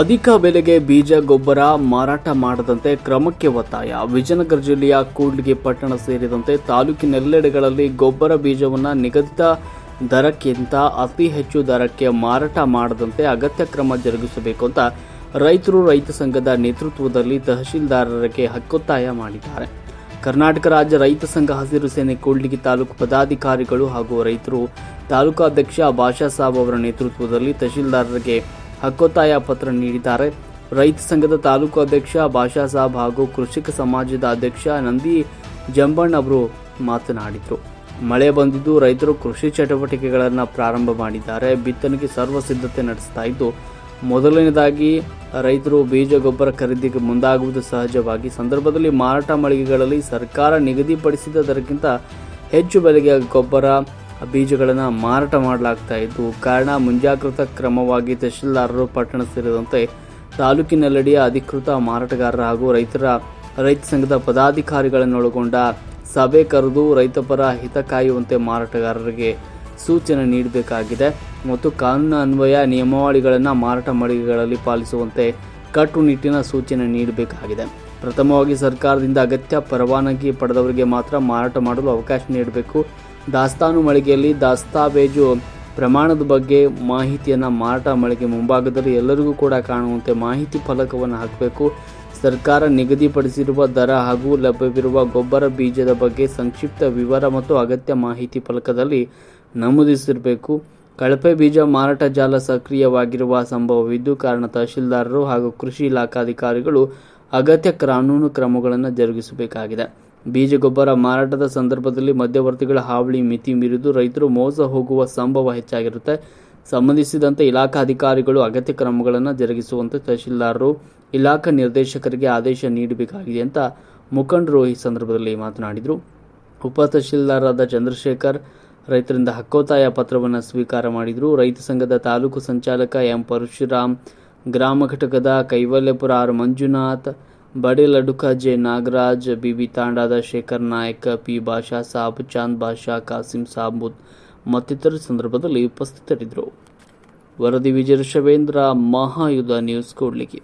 ಅಧಿಕ ಬೆಲೆಗೆ ಬೀಜ, ಗೊಬ್ಬರ ಮಾರಾಟ ಮಾಡದಂತೆ ಕ್ರಮಕ್ಕೆ ಒತ್ತಾಯ. ವಿಜಯನಗರ ಜಿಲ್ಲೆಯ ಕೂಡ್ಲಿಗಿ ಪಟ್ಟಣ ಸೇರಿದಂತೆ ತಾಲೂಕಿನೆಲ್ಲೆಡೆಗಳಲ್ಲಿ ಗೊಬ್ಬರ ಬೀಜವನ್ನು ನಿಗದಿತ ದರಕ್ಕಿಂತ ಅತಿ ಹೆಚ್ಚು ದರಕ್ಕೆ ಮಾರಾಟ ಮಾಡದಂತೆ ಅಗತ್ಯ ಕ್ರಮ ಜರುಗಿಸಬೇಕು ಅಂತ ರೈತರು ರೈತ ಸಂಘದ ನೇತೃತ್ವದಲ್ಲಿ ತಹಶೀಲ್ದಾರರಿಗೆ ಹಕ್ಕೊತ್ತಾಯ ಮಾಡಿದ್ದಾರೆ. ಕರ್ನಾಟಕ ರಾಜ್ಯ ರೈತ ಸಂಘ ಹಸಿರು ಸೇನೆ ಕೂಡ್ಲಿಗಿ ತಾಲೂಕು ಪದಾಧಿಕಾರಿಗಳು ಹಾಗೂ ರೈತರು ತಾಲೂಕಾಧ್ಯಕ್ಷ ಬಾಷಾ ಸಾಬ್ ಅವರ ನೇತೃತ್ವದಲ್ಲಿ ತಹಶೀಲ್ದಾರರಿಗೆ ಹಕ್ಕೊತ್ತಾಯ ಪತ್ರ ನೀಡಿದ್ದಾರೆ. ರೈತ ಸಂಘದ ತಾಲೂಕು ಅಧ್ಯಕ್ಷ, ಭಾಷಾ ಸಾಬ್ ಹಾಗೂ ಕೃಷಿಕ ಸಮಾಜದ ಅಧ್ಯಕ್ಷ ನಂದಿ ಜಂಬಣ್ಣ ಅವರು ಮಾತನಾಡಿದರು. ಮಳೆ ಬಂದಿದ್ದು ರೈತರು ಕೃಷಿ ಚಟುವಟಿಕೆಗಳನ್ನು ಪ್ರಾರಂಭ ಮಾಡಿದ್ದಾರೆ. ಬಿತ್ತನೆಗೆ ಸರ್ವ ಸಿದ್ಧತೆ ನಡೆಸ್ತಾ ಇದ್ದು, ಮೊದಲನೇದಾಗಿ ರೈತರು ಬೀಜ ಗೊಬ್ಬರ ಖರೀದಿಗೆ ಮುಂದಾಗುವುದು ಸಹಜವಾಗಿ, ಸಂದರ್ಭದಲ್ಲಿ ಮಾರಾಟ ಮಳಿಗೆಗಳಲ್ಲಿ ಸರ್ಕಾರ ನಿಗದಿಪಡಿಸಿದ ದರಕ್ಕಿಂತ ಹೆಚ್ಚು ಬೆಲೆಗೆ ಗೊಬ್ಬರ ಬೀಜಗಳನ್ನು ಮಾರಾಟ ಮಾಡಲಾಗ್ತಾ ಇದ್ದು, ಕಾರಣ ಮುಂಜಾಗ್ರತಾ ಕ್ರಮವಾಗಿ ತಹಶೀಲ್ದಾರರು ಪಟ್ಟಣ ಸೇರಿದಂತೆ ತಾಲೂಕಿನೆಲ್ಲೆಡೆಯ ಅಧಿಕೃತ ಮಾರಾಟಗಾರರ ಹಾಗೂ ರೈತರ, ರೈತ ಸಂಘದ ಪದಾಧಿಕಾರಿಗಳನ್ನೊಳಗೊಂಡ ಸಭೆ ಕರೆದು ರೈತಪರ ಹಿತ ಕಾಯುವಂತೆ ಮಾರಾಟಗಾರರಿಗೆ ಸೂಚನೆ ನೀಡಬೇಕಾಗಿದೆ. ಮತ್ತು ಕಾನೂನು ಅನ್ವಯ ನಿಯಮಾವಳಿಗಳನ್ನು ಮಾರಾಟ ಮಳಿಗೆಗಳಲ್ಲಿ ಪಾಲಿಸುವಂತೆ ಕಟ್ಟುನಿಟ್ಟಿನ ಸೂಚನೆ ನೀಡಬೇಕಾಗಿದೆ. ಪ್ರಥಮವಾಗಿ ಸರ್ಕಾರದಿಂದ ಅಗತ್ಯ ಪರವಾನಗಿ ಪಡೆದವರಿಗೆ ಮಾತ್ರ ಮಾರಾಟ ಮಾಡಲು ಅವಕಾಶ ನೀಡಬೇಕು. ದಾಸ್ತಾನು ಮಳಿಗೆಯಲ್ಲಿ ದಾಸ್ತಾವೇಜು ಪ್ರಮಾಣದ ಬಗ್ಗೆ ಮಾಹಿತಿಯನ್ನು ಮಾರಾಟ ಮಳಿಗೆ ಮುಂಭಾಗದಲ್ಲಿ ಎಲ್ಲರಿಗೂ ಕೂಡ ಕಾಣುವಂತೆ ಮಾಹಿತಿ ಫಲಕವನ್ನು ಹಾಕಬೇಕು. ಸರ್ಕಾರ ನಿಗದಿಪಡಿಸಿರುವ ದರ ಹಾಗೂ ಲಭ್ಯವಿರುವ ಗೊಬ್ಬರ ಬೀಜದ ಬಗ್ಗೆ ಸಂಕ್ಷಿಪ್ತ ವಿವರ ಮತ್ತು ಅಗತ್ಯ ಮಾಹಿತಿ ಫಲಕದಲ್ಲಿ ನಮೂದಿಸಿರಬೇಕು. ಕಳಪೆ ಬೀಜ ಮಾರಾಟ ಜಾಲ ಸಕ್ರಿಯವಾಗಿರುವ ಸಂಭವವಿದ್ದು ಕಾರಣ ತಹಶೀಲ್ದಾರರು ಹಾಗೂ ಕೃಷಿ ಇಲಾಖಾಧಿಕಾರಿಗಳು ಅಗತ್ಯ ಕಾನೂನು ಕ್ರಮಗಳನ್ನು ಜರುಗಿಸಬೇಕಾಗಿದೆ. ಬೀಜ ಗೊಬ್ಬರ ಮಾರಾಟದ ಸಂದರ್ಭದಲ್ಲಿ ಮಧ್ಯವರ್ತಿಗಳ ಹಾವಳಿ ಮಿತಿ ಮೀರಿದು ರೈತರು ಮೋಸ ಹೋಗುವ ಸಂಭವ ಹೆಚ್ಚಾಗಿರುತ್ತೆ. ಸಂಬಂಧಿಸಿದಂತೆ ಇಲಾಖಾಧಿಕಾರಿಗಳು ಅಗತ್ಯ ಕ್ರಮಗಳನ್ನು ಜರುಗಿಸುವಂತೆ ತಹಶೀಲ್ದಾರರು, ಇಲಾಖಾ ನಿರ್ದೇಶಕರಿಗೆ ಆದೇಶ ನೀಡಬೇಕಾಗಿದೆ ಅಂತ ಮುಖಂಡರು ಈ ಸಂದರ್ಭದಲ್ಲಿ ಮಾತನಾಡಿದರು. ಉಪ ತಹಶೀಲ್ದಾರರಾದ ಚಂದ್ರಶೇಖರ್ ರೈತರಿಂದ ಹಕ್ಕೊತ್ತಾಯ ಪತ್ರವನ್ನು ಸ್ವೀಕಾರ ಮಾಡಿದರು. ರೈತ ಸಂಘದ ತಾಲೂಕು ಸಂಚಾಲಕ ಎಂ ಪರಶುರಾಮ್, ಗ್ರಾಮ ಘಟಕದ ಕೈವಲ್ಯಪುರ ಆರ್ ಮಂಜುನಾಥ್ ಬಡಿಲಡುಕ ಜೆ ನಾಗರಾಜ್, ಬಿಬಿ ತಾಂಡಾದ ಶೇಖರ್ ನಾಯಕ್, ಪಿ ಬಾಷಾ ಸಾಬ್, ಚಾಂದ್ ಬಾಷಾ ಕಾಸಿಂ ಸಾಬ್ ಮುತ್- ಮತ್ತಿತರ ಸಂದರ್ಭದಲ್ಲಿ ಉಪಸ್ಥಿತರಿದ್ದರು. ವರದಿ ವಿಜಯ ಶವೇಂದ್ರ, ಮಹಾಯುಧ ನ್ಯೂಸ್ ಕೂಡ್ಲಿಗಿ.